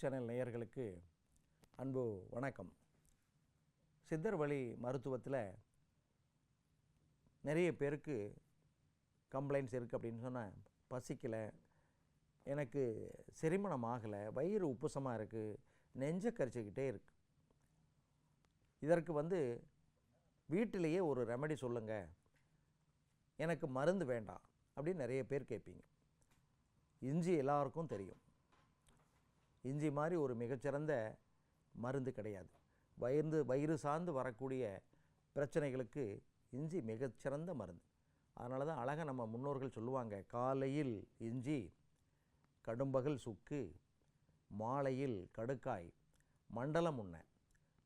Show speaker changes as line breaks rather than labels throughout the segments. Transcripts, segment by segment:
Channel நேயர்களுக்கு அன்பு வணக்கம். சித்தர் வழி மருத்துவத்தில் நிறைய பேருக்கு கம்ப்ளைண்ட்ஸ் இருக்குது அப்படின்னு சொன்னால் பசிக்கலை எனக்கு செரிமணம் ஆகலை வயிறு உப்புசமாக இருக்குது நெஞ்ச கரிச்சிக்கிட்டே இருக்கு. இதற்கு வந்து வீட்டிலேயே ஒரு ரெமெடி சொல்லுங்கள் எனக்கு மருந்து வேண்டாம் அப்படின்னு நிறைய பேர் கேட்பீங்க. இஞ்சி எல்லாருக்கும் தெரியும். இஞ்சி மாதிரி ஒரு மிகச்சிறந்த மருந்து கிடையாது. வயிறு வயிறு சார்ந்து வரக்கூடிய பிரச்சனைகளுக்கு இஞ்சி மிகச்சிறந்த மருந்து. அதனால தான் அழகாக நம்ம முன்னோர்கள் சொல்லுவாங்க காலையில் இஞ்சி கடும்பகல் சுக்கு மாலையில் கடுக்காய் மண்டலம் உண்ண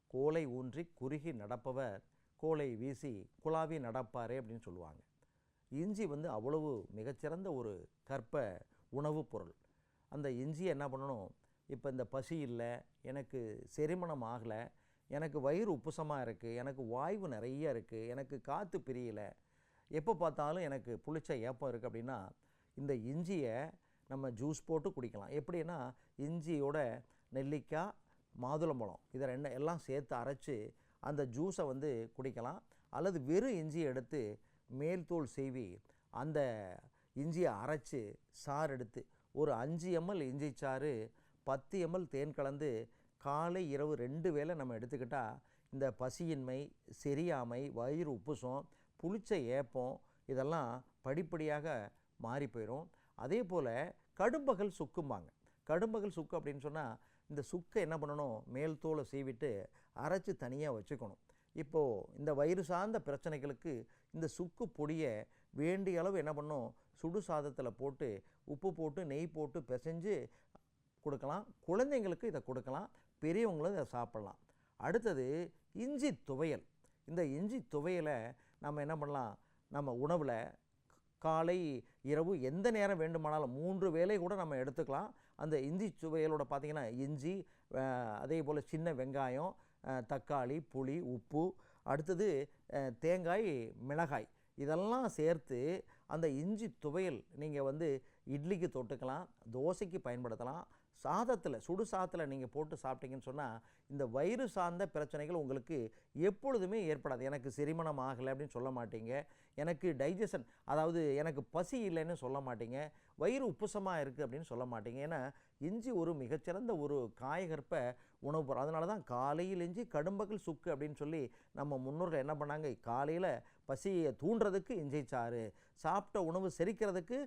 கோலை ஊன்றி குறுகி நடப்பவர் கோலை வீசி குழாவி நடப்பாரே அப்படின்னு சொல்லுவாங்க. இஞ்சி வந்து அவ்வளவு மிகச்சிறந்த ஒரு கற்ப உணவுப் பொருள். அந்த இஞ்சியை என்ன பண்ணணும்? இப்போ இந்த பசி இல்லை எனக்கு செரிமணம் ஆகலை எனக்கு வயிறு உப்புசமாக இருக்குது எனக்கு வாய்வு நிறைய இருக்குது எனக்கு காற்று பிரியலை எப்போ பார்த்தாலும் எனக்கு புளிச்ச ஏப்பம் இருக்குது அப்படின்னா இந்த இஞ்சியை நம்ம ஜூஸ் போட்டு குடிக்கலாம். எப்படின்னா இஞ்சியோட நெல்லிக்காய் மாதுளம்பழம் இதை ரெண்டு எல்லாம் சேர்த்து அரைச்சி அந்த ஜூஸை வந்து குடிக்கலாம். அல்லது வெறும் இஞ்சியை எடுத்து மேல் தோல் அந்த இஞ்சியை அரைச்சி சாறு எடுத்து ஒரு அஞ்சு எம்எல் இஞ்சி சாறு பத்து எம்எல் தேன் கலந்து காலை இரவு ரெண்டு வேளை நம்ம எடுத்துக்கிட்டால் இந்த பசியின்மை செரியாமை வயிறு உப்புசம் புளிச்ச ஏப்பம் இதெல்லாம் படிப்படியாக மாறி போயிடும் அதே போல் கடும்பகல் சுக்கும்பாங்க. கடும்பகல் சுக்கு அப்படின்னு சொன்னால் இந்த சுக்கை என்ன பண்ணணும்? மேல் தோலை சீவிட்டு அரைச்சி தனியாக வச்சுக்கணும். இப்போது இந்த வயிறு சார்ந்த பிரச்சனைகளுக்கு இந்த சுக்கு பொடியை வேண்டிய அளவு என்ன பண்ணும் சுடு சாதத்தில் போட்டு உப்பு போட்டு நெய் போட்டு பிசைஞ்சு கொடுக்கலாம் குழந்தைங்களுக்கு இதை கொடுக்கலாம் பெரியவங்களும் இதை சாப்பிட்லாம். அடுத்தது இஞ்சி துவையல். இந்த இஞ்சி துவையலை நம்ம என்ன பண்ணலாம்? நம்ம உணவில் காலை இரவு எந்த நேரம் வேண்டுமானாலும் மூன்று வேலை கூட நம்ம எடுத்துக்கலாம். அந்த இஞ்சி சுவையலோட பார்த்திங்கன்னா இஞ்சி அதே போல் சின்ன வெங்காயம் தக்காளி புளி உப்பு அடுத்தது தேங்காய் மிளகாய். இதெல்லாம் சேர்த்து அந்த இஞ்சி துவையல் நீங்கள் வந்து இட்லிக்கு தொட்டுக்கலாம் தோசைக்கு பயன்படுத்தலாம். சாதத்தில் சுடு சாதத்தில் நீங்கள் போட்டு சாப்பிட்டீங்கன்னு சொன்னால் இந்த வயிறு சார்ந்த பிரச்சனைகள் உங்களுக்கு எப்பொழுதுமே ஏற்படாது. எனக்கு செரிமணம் ஆகலை அப்படின்னு சொல்ல மாட்டீங்க. எனக்கு டைஜஷன் அதாவது எனக்கு பசி இல்லைன்னு சொல்ல மாட்டீங்க. வயிறு உப்புசமாக இருக்குது அப்படின்னு சொல்ல மாட்டீங்க. ஏன்னா இஞ்சி ஒரு மிகச்சிறந்த ஒரு காயகற்ப உணவு பொருள். அதனால தான் காலையில் இஞ்சி கடும்பகல் சுக்கு அப்படின்னு சொல்லி நம்ம முன்னோர்கள் என்ன பண்ணாங்க? காலையில் பசியை தூண்டுறதுக்கு இஞ்சி சாறு சாப்பிட்ட உணவு செரிக்கிறதுக்கு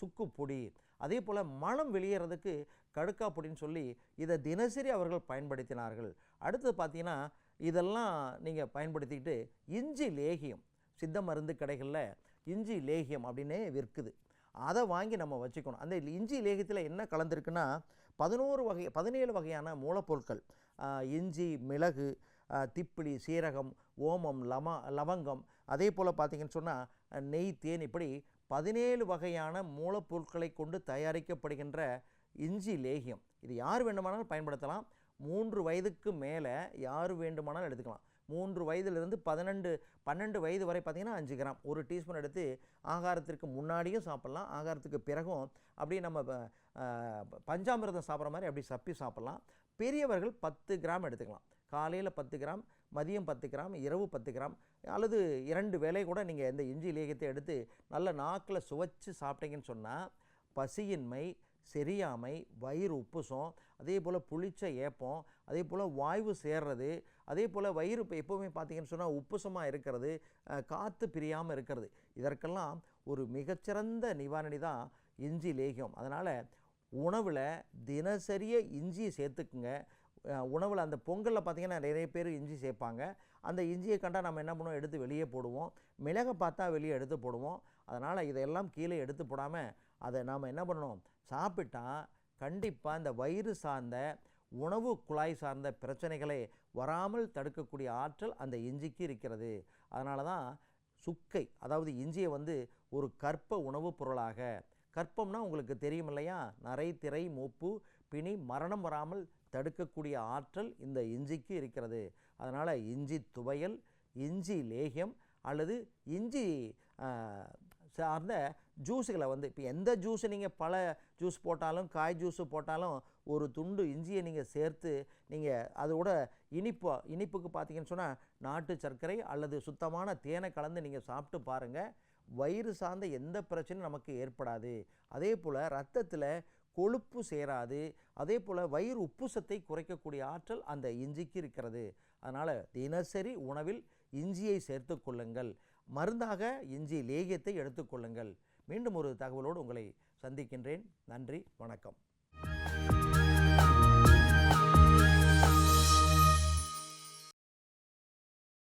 சுக்கு பொடி. அதே போல் மலம் வெளியேறதுக்கு கடுக்கா பொடின்னு சொல்லி இதை தினசரி அவர்கள் பயன்படுத்தினார்கள். அடுத்தது பார்த்தீங்கன்னா இதெல்லாம் நீங்கள் பயன்படுத்திக்கிட்டு இஞ்சி லேகியம். சித்த மருந்து கடைகளில் இஞ்சி லேகியம் அப்படின்னே விற்குது. அதை வாங்கி நம்ம வச்சுக்கணும். அந்த இஞ்சி லேகியத்தில் என்ன கலந்துருக்குன்னா பதினோரு வகை பதினேழு வகையான மூலப்பொருட்கள். இஞ்சி மிளகு திப்பிலி சீரகம் ஓமம் லம லவங்கம். அதே போல் பார்த்தீங்கன்னு சொன்னால் நெய் தேன் இப்படி பதினேழு வகையான மூலப்பொருட்களை கொண்டு தயாரிக்கப்படுகின்ற இஞ்சி லேகியம். இது யார் வேண்டுமானாலும் பயன்படுத்தலாம். மூன்று வயதுக்கு மேலே யார் வேண்டுமானாலும் எடுத்துக்கலாம். மூன்று வயதிலிருந்து பதினெண்டு பன்னெண்டு வயது வரை பார்த்திங்கன்னா அஞ்சு கிராம். ஒரு டீஸ்பூன் எடுத்து ஆகாரத்திற்கு முன்னாடியும் சாப்பிட்லாம். ஆகாரத்துக்கு பிறகும் அப்படியே நம்ம பஞ்சாமிரதம் சாப்பிட்ற மாதிரி அப்படி சப்பி சாப்பிட்லாம். பெரியவர்கள் பத்து கிராம் எடுத்துக்கலாம். காலையில் பத்து கிராம் மதியம் பத்து கிராம் இரவு பத்து கிராம் அல்லது இரண்டு வேலை கூட நீங்கள் இந்த இஞ்சி லேகியத்தை எடுத்து நல்ல நாக்கில் சுவைச்சு சாப்பிட்டீங்கன்னு சொன்னால் பசியின்மை செரியாமை வயிறு உப்புசம் அதே போல் புளிச்ச ஏப்பம் அதே போல் வாய்வு சேர்றது அதே போல் வயிறு இப்போ எப்போவுமே பார்த்தீங்கன்னு சொன்னால் உப்புசமாக இருக்கிறது காற்று பிரியாமல் இருக்கிறது. இதற்கெல்லாம் ஒரு மிகச்சிறந்த நிவாரணி தான் இஞ்சி லேகியம். அதனால் உணவில் தினசரிய இஞ்சியை சேர்த்துக்குங்க. உணவில் அந்த பொங்கலில் பார்த்தீங்கன்னா நிறைய பேர் இஞ்சி சேர்ப்பாங்க. அந்த இஞ்சியை கண்டா நம்ம என்ன பண்ணுவோம்? எடுத்து வெளியே போடுவோம். மிளகை பார்த்தா வெளியே எடுத்து போடுவோம். அதனால் இதையெல்லாம் கீழே எடுத்து போடாமல் அதை நாம் என்ன பண்ணணும்? சாப்பிட்டா கண்டிப்பாக இந்த வயிறு சார்ந்த உணவு குழாய் சார்ந்த பிரச்சனைகளை வராமல் தடுக்கக்கூடிய ஆற்றல் அந்த இஞ்சிக்கு இருக்கிறது. அதனால தான் சுக்கை அதாவது இஞ்சியை வந்து ஒரு கற்ப உணவுப் பொருளாக. கற்பம்னா உங்களுக்கு தெரியும் இல்லையா? நரை திரை மூப்பு பிணி மரணம் வராமல் தடுக்கக்கூடிய ஆற்றல் இந்த இஞ்சிக்கு இருக்கிறது. அதனால் இஞ்சி துவையல் இஞ்சி லேகியம் அல்லது இஞ்சி சார்ந்த ஜூஸுகளை வந்து இப்போ எந்த ஜூஸு நீங்கள் பல ஜூஸ் போட்டாலும் காய் ஜூஸு போட்டாலும் ஒரு துண்டு இஞ்சியை நீங்கள் சேர்த்து நீங்கள் அதோட இனிப்பு இனிப்புக்கு பார்த்தீங்கன்னு சொன்னால் நாட்டு சர்க்கரை அல்லது சுத்தமான தேனை கலந்து நீங்கள் சாப்பிட்டு பாருங்கள் வயிறு சார்ந்த எந்த பிரச்சனையும் நமக்கு ஏற்படாது. அதே போல் ரத்தத்தில் கொழுப்பு சேராது. அதே போல் வயிறு உப்பு சத்தை குறைக்கக்கூடிய ஆற்றல் அந்த இஞ்சிக்கு இருக்கிறது. அதனால் தினசரி உணவில் இஞ்சியை சேர்த்து கொள்ளுங்கள். மருந்தாக இஞ்சி லேகியத்தை எடுத்துக்கொள்ளுங்கள் மீண்டும் ஒரு தகவலோடு உங்களை சந்திக்கின்றேன். நன்றி வணக்கம்.